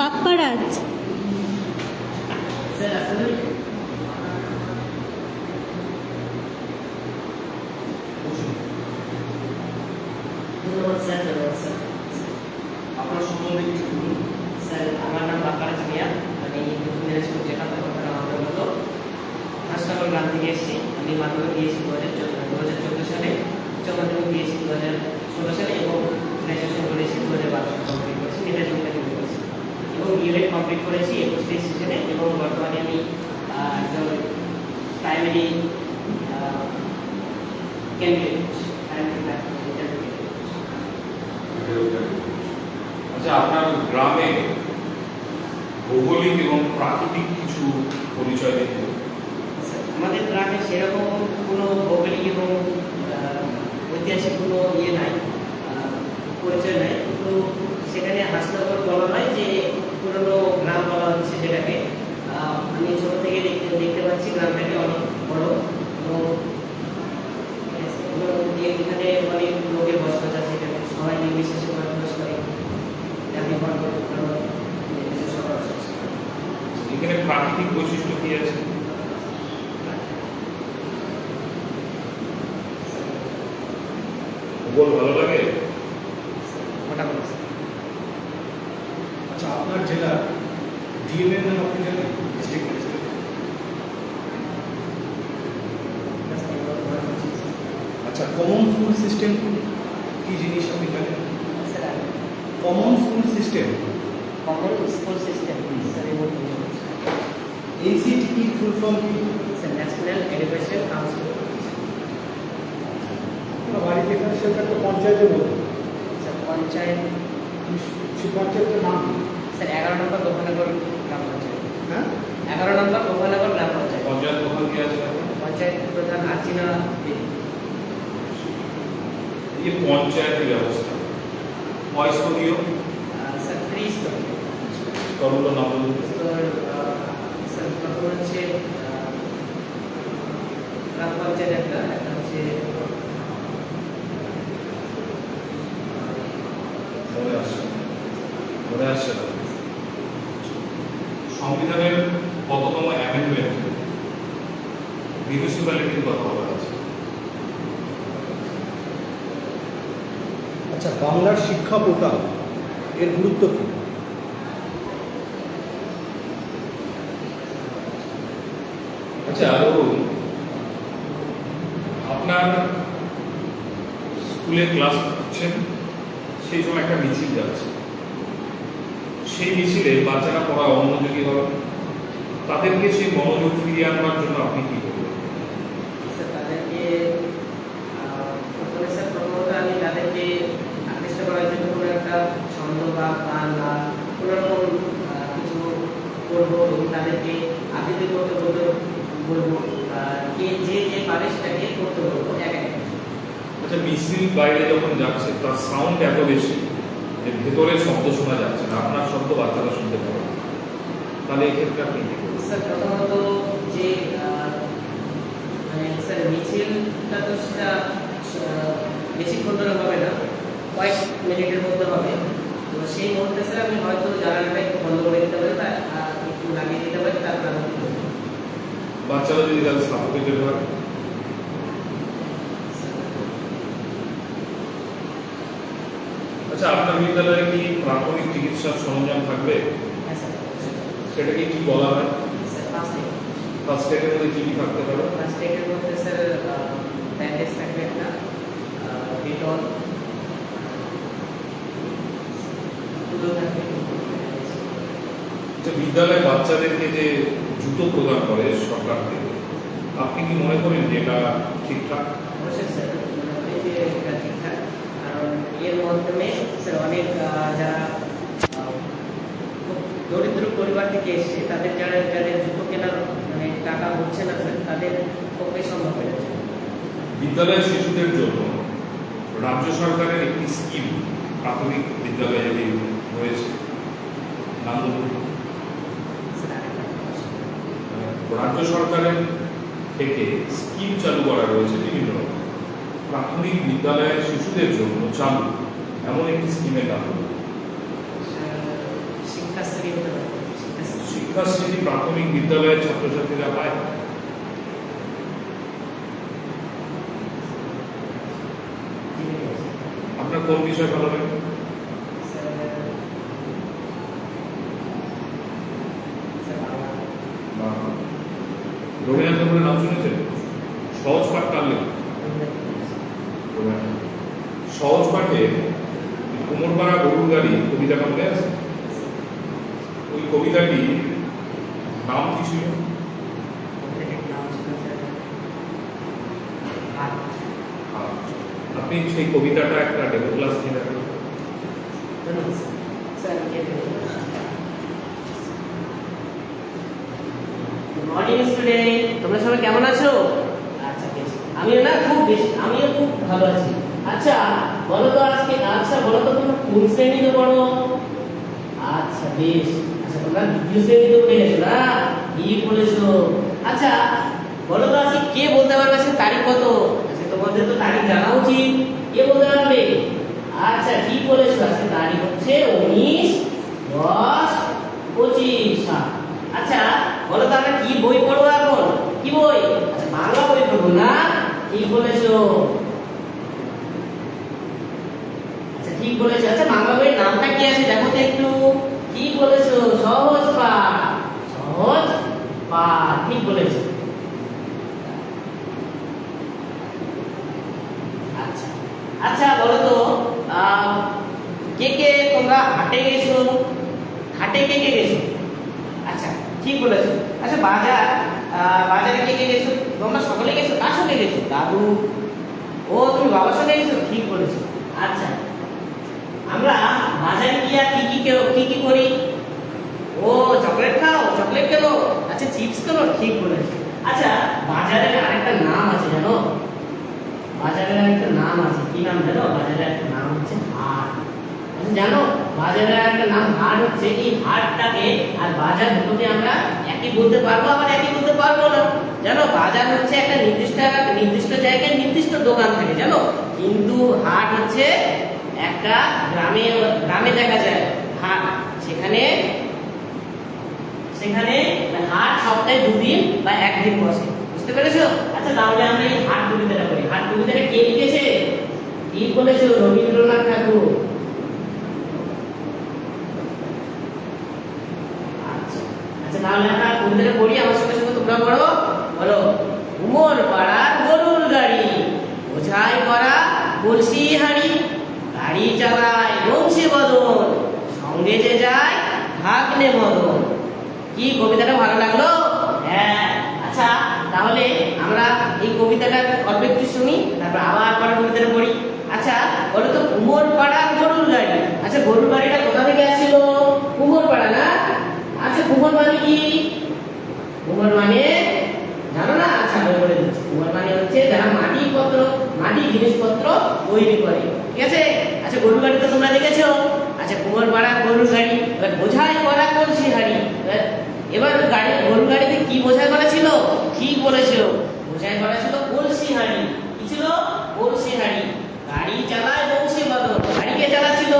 বাপ্পারাজ। ষোলো সালে এবং গ্র্যাজুয়েশন করেছি দু হাজার বারো সালে কমপ্লিট করেছি। করেছি এবং ইউএড কমপ্লিট করেছি একুশ তেইশ সেশনে এবং বর্তমানে আমি একজন প্রাইমারি ক্যান্ডিডেট আচ্ছা আপনার গ্রামে ভৌগোলিক এবং প্রাকৃতিক কিছু পরিচয় দিতে আচ্ছা, আমাদের গ্রামে সেরকম কোনো ভৌগোলিক এবং ঐতিহাসিক কোনো ইয়ে নাই পরিচয় নাই। কিন্তু সেখানে হাসনগর বলা হয় যে পুরনো গ্রাম বলা হচ্ছে যেটাকে। আমি ছোট থেকে দেখতে দেখতে পাচ্ছি গ্রামটাকে অনেক বড়। এখানে অনেক লোকের বসবাস আছে এখানে সবাই নির্বিশেষে বসবাস করে। জাতি বর্ণ। এখানে প্রাকৃতিক বৈশিষ্ট্য কি আছে? ভূগোল ভালো লাগে? মোটামুটি। আচ্ছা আপনার জেলা ডিএমএর নাম আপনি জানেন ডিস্ট্রিক্ট আচ্ছা কমন স্কুল সিস্টেম কি জিনিস আপনি জানেন? Common school system common school system NCT full form কি? ন্যাশনাল এডুকেশন কাউন্সিল বাড়িতে এখানে সেটা একটা পঞ্চায়েতের মতো। পঞ্চায়েত পঞ্চায়েতের নাম কি? স্যার এগারো নম্বর গোপানগর গ্রাম পঞ্চায়েত হ্যাঁ? এগারো নম্বর গোপানগর গ্রাম পঞ্চায়েত পঞ্চায়েত প্রধান কি আছে? পঞ্চায়েত প্রধান আর্চিনা। এই যে পঞ্চায়েতের ব্যবস্থা। বয়স্কীয় আহ, স্যার ত্রিশ স্তরগুলো নাম বলুন। স্যার প্রথম হচ্ছে গ্রাম পঞ্চায়েত একটা একটা হচ্ছে মনে আসছে না। মনে আসছে না। সংবিধানের কততম অ্যামেন্ডমেন্ট মিউনিসিপ্যালিটির কথা বলা আছে আচ্ছা বাংলার শিক্ষা পোর্টাল এর গুরুত্ব কি? আচ্ছা আপনার স্কুলে ক্লাস হচ্ছেন সেই সময় একটা মিছিল যাচ্ছে। সেই মিছিলে বাচ্চারা পড়া অমনোযোগী হবে তাদেরকে সেই মনোযোগ ফিরিয়ে আনবার জন্য আপনি কি করবেন? করব এবং তাদেরকে আবৃত্তি করতে বলব কে যে যে পারে সেটাকে করতে বলব এক এক। আচ্ছা মিছিল বাইরে যখন যাচ্ছে তার সাউন্ড এত বেশি যে ভেতরে শব্দ শোনা যাচ্ছে না আপনার শব্দ বাচ্চারা শুনতে পাবে। তাহলে এক্ষেত্রে আপনি কি করবেন স্যার প্রথমত যে মানে স্যার মিছিলটা তো সেটা বেশিক্ষণ ধরে হবে না কয়েক মিনিটের মধ্যে হবে তো সেই মুহূর্তে স্যার আমি হয়তো জানালাটা একটু বন্ধ করে দিতে পারি একটু লাগিয়ে দিতে পারি তারপর? বাচ্চারা যদি সাপোর্টেড হয় আচ্ছা আপনার বিদ্যালয়ে কি প্রাথমিক চিকিৎসার সরঞ্জাম থাকবে? হ্যাঁ স্যার। সেটাকে কি বলা হয়? ফার্স্ট এডের মধ্যে কি কি থাকতে পারে? ফার্স্ট এডের মধ্যে স্যার ব্যান্ডেজ থাকবে একটা ডেটল যে বিদ্যালয়ে বাচ্চাদেরকে যে জুতো প্রদান করে সরকার থেকে আপনি কি মনে করেন যে এটা ঠিকঠাক? অবশ্যই স্যার মনে করি যে এটা ঠিকঠাক কারণ এর মাধ্যমে স্যার অনেক যারা দরিদ্র পরিবার থেকে এসছে তাদের যারা যাদের জুতো কেনার মানে টাকা হচ্ছে না স্যার তাদের পক্ষে সম্ভব হয়েছে বিদ্যালয়ের শিশুদের জন্য রাজ্য সরকারের একটি স্কিম প্রাথমিক বিদ্যালয়ে রয়েছে। নাম। রাজ্য সরকারের থেকে স্কিম চালু করা রয়েছে বিভিন্ন রকম। প্রাথমিক বিদ্যালয়ের শিশুদের জন্য চালু। এমন একটি স্কিমের নাম শিক্ষাশ্রী প্রাথমিক বিদ্যালয়ের ছাত্রছাত্রীরা পায়। আপনার কোন বিষয় ভালো লাগে। রবীন্দ্রনাথ ঠাকুরের নাম শুনেছেন? সহজ পাঠ কার লেখা। সহজ পাঠে কুমোরপাড়া গরুর গাড়ি কবিতাটা মনে আছে। ওই কবিতাটি নাম কি ছিল? আপনি সেই কবিতাটা একটা ডেমো ক্লাস নিয়ে রাখবেন মর্নিং স্টুডেন্ট তোমরা সবাই কেমন আছো? আমিও না, খুব বেশ, আমিও খুব ভালো আছি। আচ্ছা বলো তো আজকে আচ্ছা বলো তো তোমরা কোন শ্রেণীতে পড়ো? আচ্ছা বেশ। আচ্ছা তোমরা দ্বিতীয় শ্রেণীতে উঠে গেছো না? কি বলেছ। আচ্ছা বলো তো আজকে কে বলতে পারবে আজকে তারিখ কত? আচ্ছা তোমাদের তো তারিখ জানা উচিত। কে বলতে পারবে? আচ্ছা ঠিক বলেছ, আজকে তারিখ হচ্ছে উনিশ দশ পঁচিশ। আচ্ছা বলো তো আমরা কি বই পড়ব এখন? কি বই? আচ্ছা বাংলা বই পড়ব না? আচ্ছা ঠিক বলেছ। আচ্ছা বাংলা তো একটু। আচ্ছা আচ্ছা কে কে তোমরা হাটে গেছো? হাটে কে কে গেছো? আচ্ছা ঠিক বলেছ। আচ্ছা বাজার। বাজারে কে কে গেছো? তোমরা সকলে গেছো? কার সঙ্গে গেছো? দাদু। ও, তুমি বাবার সঙ্গে গেছো? ঠিক বলেছ। আচ্ছা। আমরা বাজারে গিয়ে কি কি কি কি করি? ও, চকলেট খাও, চকলেট কেন? আচ্ছা চিপস কেন? ঠিক বলেছ। আচ্ছা বাজারের আরেকটা নাম আছে, জানো? বাজারের একটা নাম আছে। কি নাম জানো? বাজারের একটা নাম হচ্ছে হাট। আচ্ছা জানো? বাজারের একটা নাম, হাট হচ্ছে এই হাটটাকে আর বাজার দুটোকে আমরা একই বলতে পারব? আবার একই পারব না। জানো, বাজার হচ্ছে একটা নির্দিষ্ট নির্দিষ্ট জায়গায় নির্দিষ্ট দোকান থাকে, জানো? কিন্তু হাট হচ্ছে একটা গ্রামে গ্রামে দেখা যায় হাট। সেখানে সেখানে হাট সপ্তাহে দুদিন বা একদিন বসে। বুঝতে পেরেছ? আচ্ছা তাহলে আমরা এই হাট কবিতাটা করি। হাট কবিতাটা কে লিখেছে? কি বলেছ? রবীন্দ্রনাথ ঠাকুর। আচ্ছা আচ্ছা তাহলে আমরা কবিতাটা পড়ি তোমরা পড়ো? বলো উমর পাড়ার গরুর গাড়ি, বোঝাই করা কলসি হাড়ি। গাড়ি চালায় বংশী বদন, সঙ্গে যে যায় ভাগ্নে মদন। কি কবিতাটা ভালো লাগল? হ্যাঁ আচ্ছা তাহলে আমরা এই কবিতাটার অল্প একটু শুনি, তারপর আবার পরে কবিতাটা পড়ি। আচ্ছা বলো তো কুমোর পাড়ার গরুর গাড়ি। আচ্ছা গরুর গাড়িটা কোথা থেকে আসছিল কুমোর পাড়া না আচ্ছা কুমোর মানে কি কুমোর মানে জানো না আচ্ছা আমি বলে দিচ্ছি কুমোর মানে হচ্ছে যারা মাটি পত্র মাটি জিনিসপত্র তৈরি করে ঠিক আছে? আচ্ছা গরুর গাড়ি তো তোমরা দেখেছ। আচ্ছা কুমোর পাড়া গরুর গাড়ি, এবার বোঝাই করা কলসি হাড়ি এবার এবার গাড়ি, গরুর গাড়িতে কি বোঝাই করা ছিল? ঠিক বলেছ বোঝাই করা ছিল কলসি হাড়ি কি ছিল? কলসি হাড়ি গাড়ি চালায় বংশী বদন গাড়িকে চালাচ্ছিল?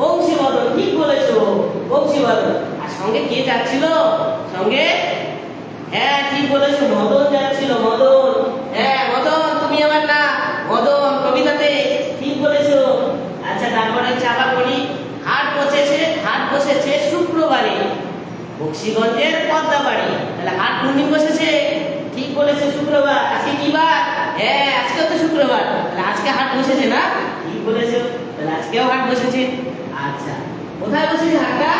বংশী বদন ঠিক বলেছ? বংশী বদন আর সঙ্গে কে যাচ্ছিল? সঙ্গে? হ্যাঁ ঠিক বলেছ, মদন যাচ্ছিল, মদন হ্যাঁ মদন তুমি আমার না মদন কবিতাতে ঠিক বলেছ আচ্ছা তারপরে হচ্ছে আবার বলি হাট বসেছে হাট বসেছে শুক্রবারে বক্সিগঞ্জের পদ্মা বাড়ি তাহলে হাট কোন দিন বসেছে। ঠিক বলেছে শুক্রবার। আজকে কি বার? হ্যাঁ আজকে তো শুক্রবার। তাহলে আজকে হাট বসেছে না? ঠিক বলেছ। তাহলে আজকেও হাট বসেছে। আচ্ছা কোথায় বসেছে হাটটা?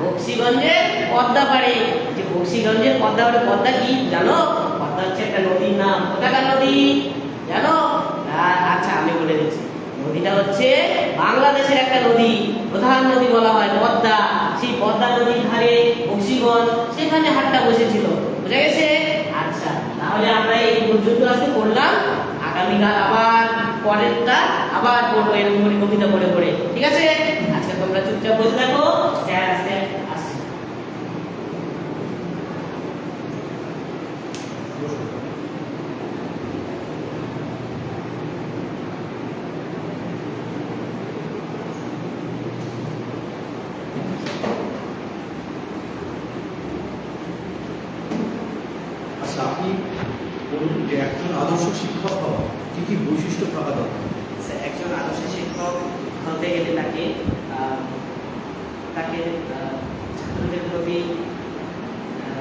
বক্সিগঞ্জের পদ্মা বাড়ি যে বক্সিগঞ্জের পদ্মা পাড়ে পদ্মা কি? জানো? পদ্মা হচ্ছে একটা নদীর নাম। কোথাকার নদী? জানো? আচ্ছা আমি বলে দিচ্ছি। নদীটা হচ্ছে বাংলাদেশের একটা নদী। প্রধান নদী বলা হয় পদ্মা। সেই পদ্মা নদীর ধারে বক্সিগঞ্জ, সেখানে হাটটা বসেছিল। বুঝা গেছে? আচ্ছা তাহলে আমরা এই পর্যন্ত আজকে পড়লাম। আগামীকাল আবার, পরেরটা আবার পড়ব এরকম করে কবিতা পড়ে পড়ে। ঠিক আছে? আজকে তোমরা চুপচাপ বসে থাকো। স্যার আসতে আসছে আপনি বলুন যে একজন আদর্শ শিক্ষক হওয়া কী কী বৈশিষ্ট্য থাকা দরকার? একজন আদর্শ শিক্ষক হতে গেলে তাকে তাকে ছাত্রদের প্রতি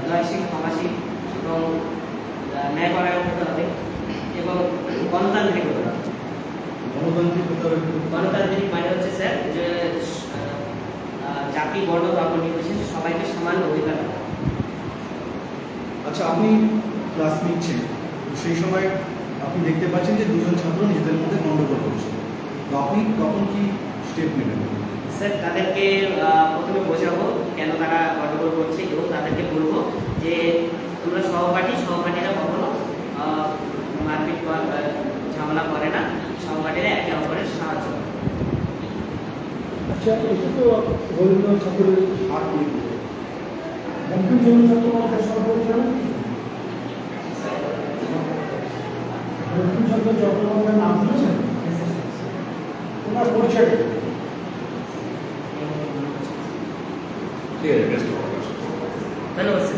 দয়াশীল ক্ষমাশীল এবং ন্যায়পরায়ণ হতে হবে এবং গণতান্ত্রিক হতে হবে। গণতান্ত্রিক হতে হবে গণতান্ত্রিক মানে হচ্ছে স্যার যে জাতি বর্ণ ধর্ম নির্বিশেষে সবাইকে সমান অধিকার। আচ্ছা আপনি ক্লাস নিচ্ছেন। সেই সময় আপনি দেখতে পাচ্ছেন যে দুজন ছাত্র নিজেদের মধ্যে গণ্ডগোল করছে। তো আপনি তখন কি স্টেপ নেবেন? স্যার তাদেরকে প্রথমে বোঝাবো কেন তারা গন্ডগোল করছে এবং তাদেরকে বলব যে তোমরা সহপাঠী সহপাঠীরা কখনো মারপিট ঝামেলা করে না। সহপাঠীরা একে অপরের সাহায্য করে। আচ্ছা এটা তো রবীন্দ্রনাথ ঠাকুরের হাত নিয়ে জানেন কি? বঙ্কিমচন্দ্র চট্টোপাধ্যায়ের নাম শুনেছেন ওনার পরিচয় কি? ঠিক আছে